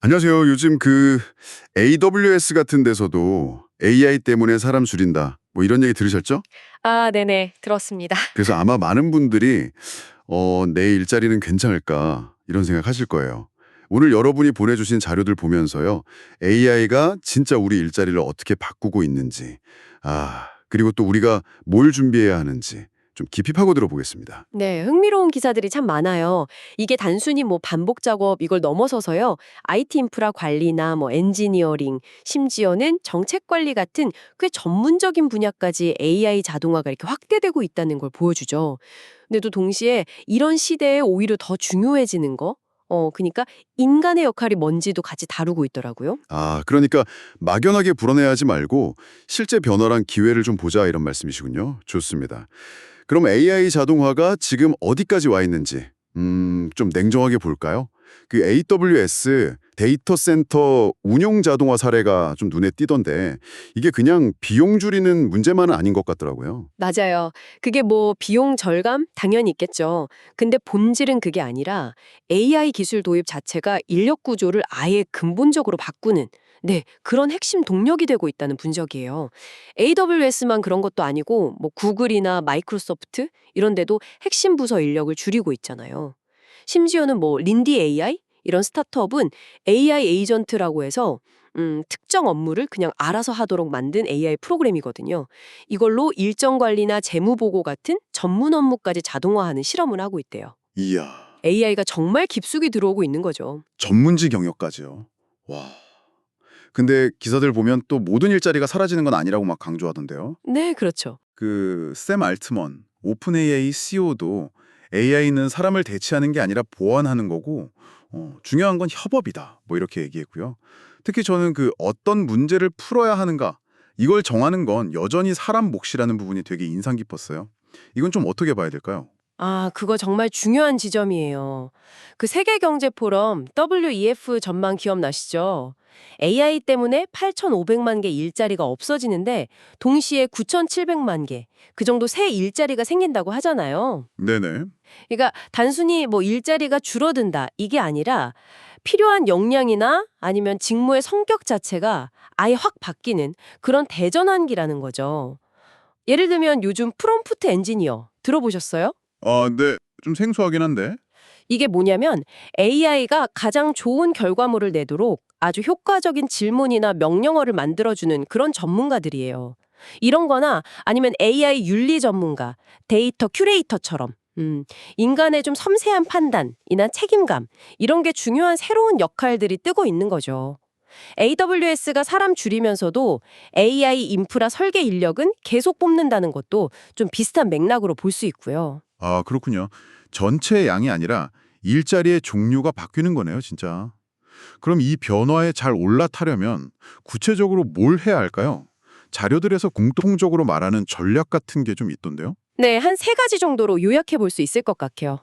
안녕하세요. 요즘 그 AWS 같은 데서도 AI 때문에 사람 줄인다. 뭐 이런 얘기 들으셨죠? 아, 네네. 들었습니다. 그래서 아마 많은 분들이 어, 내 일자리는 괜찮을까 이런 생각하실 거예요. 오늘 여러분이 보내주신 자료들 보면서요. AI가 진짜 우리 일자리를 어떻게 바꾸고 있는지, 아 그리고 또 우리가 뭘 준비해야 하는지 좀 깊이 파고 들어 보겠습니다. 네, 흥미로운 기사들이 참 많아요. 이게 단순히 뭐 반복 작업 이걸 넘어서서요. IT 인프라 관리나 뭐 엔지니어링, 심지어는 정책 관리 같은 꽤 전문적인 분야까지 AI 자동화가 이렇게 확대되고 있다는 걸 보여주죠. 근데 또 동시에 이런 시대에 오히려 더 중요해지는 거? 어, 그러니까 인간의 역할이 뭔지도 같이 다루고 있더라고요. 아, 그러니까 막연하게 불어내야지 말고 실제 변화랑 기회를 좀 보자 이런 말씀이시군요. 좋습니다. 그럼 AI 자동화가 지금 어디까지 와 있는지 음, 좀 냉정하게 볼까요? 그 AWS 데이터 센터 운용 자동화 사례가 좀 눈에 띄던데 이게 그냥 비용 줄이는 문제만은 아닌 것 같더라고요. 맞아요. 그게 뭐 비용 절감 당연히 있겠죠. 근데 본질은 그게 아니라 AI 기술 도입 자체가 인력 구조를 아예 근본적으로 바꾸는 네, 그런 핵심 동력이 되고 있다는 분석이에요. AWS만 그런 것도 아니고 뭐 구글이나 마이크로소프트 이런 데도 핵심 부서 인력을 줄이고 있잖아요. 심지어는 뭐 린디 AI 이런 스타트업은 AI 에이전트라고 해서 음, 특정 업무를 그냥 알아서 하도록 만든 AI 프로그램이거든요. 이걸로 일정 관리나 재무 보고 같은 전문 업무까지 자동화하는 실험을 하고 있대요. 이야, AI가 정말 깊숙이 들어오고 있는 거죠. 전문직 영역까지요. 와. 근데 기사들 보면 또 모든 일자리가 사라지는 건 아니라고 막 강조하던데요. 네, 그렇죠. 그 샘 알트먼 오픈 AI CEO도 AI는 사람을 대체하는 게 아니라 보완하는 거고 어, 중요한 건 협업이다. 뭐 이렇게 얘기했고요. 특히 저는 그 어떤 문제를 풀어야 하는가 이걸 정하는 건 여전히 사람 몫이라는 부분이 되게 인상 깊었어요. 이건 좀 어떻게 봐야 될까요? 아, 그거 정말 중요한 지점이에요. 그 세계 경제 포럼 WEF 전망 기억나시죠? AI 때문에 8,500만 개 일자리가 없어지는데 동시에 9,700만 개, 그 정도 새 일자리가 생긴다고 하잖아요. 네네. 그러니까 단순히 뭐 일자리가 줄어든다 이게 아니라 필요한 역량이나 아니면 직무의 성격 자체가 아예 확 바뀌는 그런 대전환기라는 거죠. 예를 들면 요즘 프롬프트 엔지니어 들어보셨어요? 아, 네. 좀 생소하긴 한데. 이게 뭐냐면 AI가 가장 좋은 결과물을 내도록 아주 효과적인 질문이나 명령어를 만들어주는 그런 전문가들이에요. 이런 거나 아니면 AI 윤리 전문가, 데이터 큐레이터처럼 음, 인간의 좀 섬세한 판단이나 책임감 이런 게 중요한 새로운 역할들이 뜨고 있는 거죠. AWS가 사람 줄이면서도 AI 인프라 설계 인력은 계속 뽑는다는 것도 좀 비슷한 맥락으로 볼 수 있고요. 아, 그렇군요. 전체 양이 아니라 일자리의 종류가 바뀌는 거네요, 진짜. 그럼 이 변화에 잘 올라타려면 구체적으로 뭘 해야 할까요? 자료들에서 공통적으로 말하는 전략 같은 게 좀 있던데요? 네, 한 세 가지 정도로 요약해 볼 수 있을 것 같아요.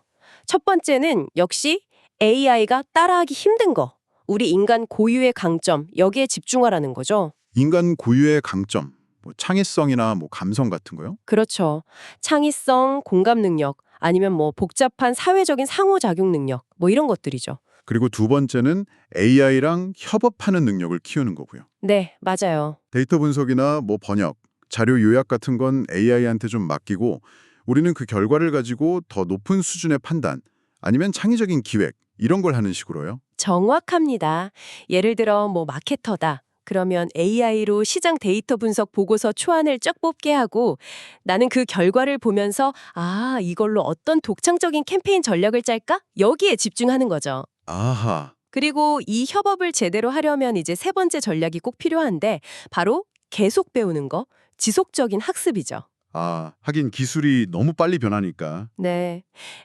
첫 번째는 역시 AI가 따라하기 힘든 거. 우리 인간 고유의 강점, 여기에 집중하라는 거죠. 인간 고유의 강점, 뭐 창의성이나 뭐 감성 같은 거요? 그렇죠. 창의성, 공감 능력, 아니면 뭐 복잡한 사회적인 상호작용 능력, 뭐 이런 것들이죠. 그리고 두 번째는 AI랑 협업하는 능력을 키우는 거고요. 네, 맞아요. 데이터 분석이나 뭐 번역, 자료 요약 같은 건 AI한테 좀 맡기고 우리는 그 결과를 가지고 더 높은 수준의 판단 아니면 창의적인 기획 이런 걸 하는 식으로요. 정확합니다. 예를 들어 뭐 마케터다. 그러면 AI로 시장 데이터 분석 보고서 초안을 쫙 뽑게 하고 나는 그 결과를 보면서 아, 이걸로 어떤 독창적인 캠페인 전략을 짤까? 여기에 집중하는 거죠. 아하. 그리고 이 협업을 제대로 하려면 이제 세 번째 전략이 꼭 필요한데 바로 계속 배우는 거, 지속적인 학습이죠. 아, 하긴 기술이 너무 빨리 변하니까. 네.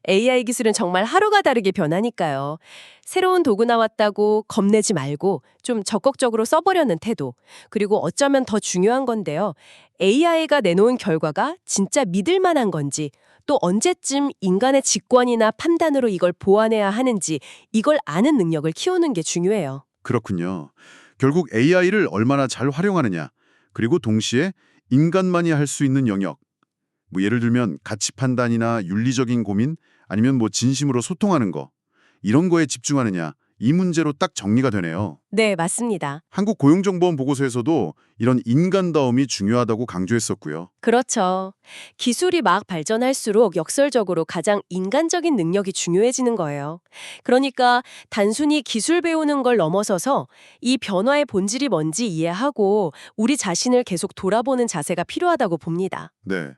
AI 기술은 정말 하루가 다르게 변하니까요. 새로운 도구 나왔다고 겁내지 말고 좀 적극적으로 써보려는 태도. 그리고 어쩌면 더 중요한 건데요. AI가 내놓은 결과가 진짜 믿을 만한 건지, 또 언제쯤 인간의 직관이나 판단으로 이걸 보완해야 하는지, 이걸 아는 능력을 키우는 게 중요해요. 그렇군요. 결국 AI를 얼마나 잘 활용하느냐, 그리고 동시에 인간만이 할 수 있는 영역, 뭐 예를 들면 가치 판단이나 윤리적인 고민, 아니면 뭐 진심으로 소통하는 거, 이런 거에 집중하느냐, 이 문제로 딱 정리가 되네요. 네, 맞습니다. 한국 고용정보원 보고서에서도 이런 인간다움이 중요하다고 강조했었고요. 그렇죠. 기술이 막 발전할수록 역설적으로 가장 인간적인 능력이 중요해지는 거예요. 그러니까 단순히 기술 배우는 걸 넘어서서 이 변화의 본질이 뭔지 이해하고 우리 자신을 계속 돌아보는 자세가 필요하다고 봅니다. 네.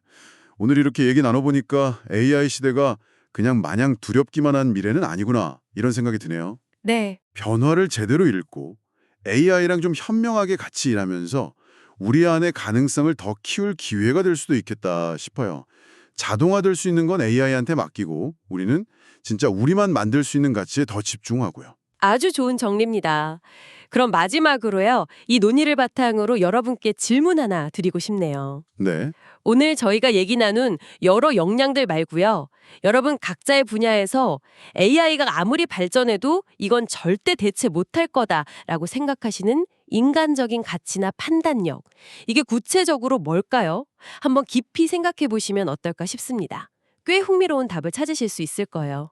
오늘 이렇게 얘기 나눠보니까 AI 시대가 그냥 마냥 두렵기만 한 미래는 아니구나 이런 생각이 드네요. 네. 변화를 제대로 읽고 AI랑 좀 현명하게 같이 일하면서 우리 안의 가능성을 더 키울 기회가 될 수도 있겠다 싶어요. 자동화될 수 있는 건 AI한테 맡기고 우리는 진짜 우리만 만들 수 있는 가치에 더 집중하고요. 아주 좋은 정리입니다. 그럼 마지막으로요. 이 논의를 바탕으로 여러분께 질문 하나 드리고 싶네요. 네. 오늘 저희가 얘기 나눈 여러 역량들 말고요. 여러분 각자의 분야에서 AI가 아무리 발전해도 이건 절대 대체 못할 거다라고 생각하시는 인간적인 가치나 판단력. 이게 구체적으로 뭘까요? 한번 깊이 생각해 보시면 어떨까 싶습니다. 꽤 흥미로운 답을 찾으실 수 있을 거예요.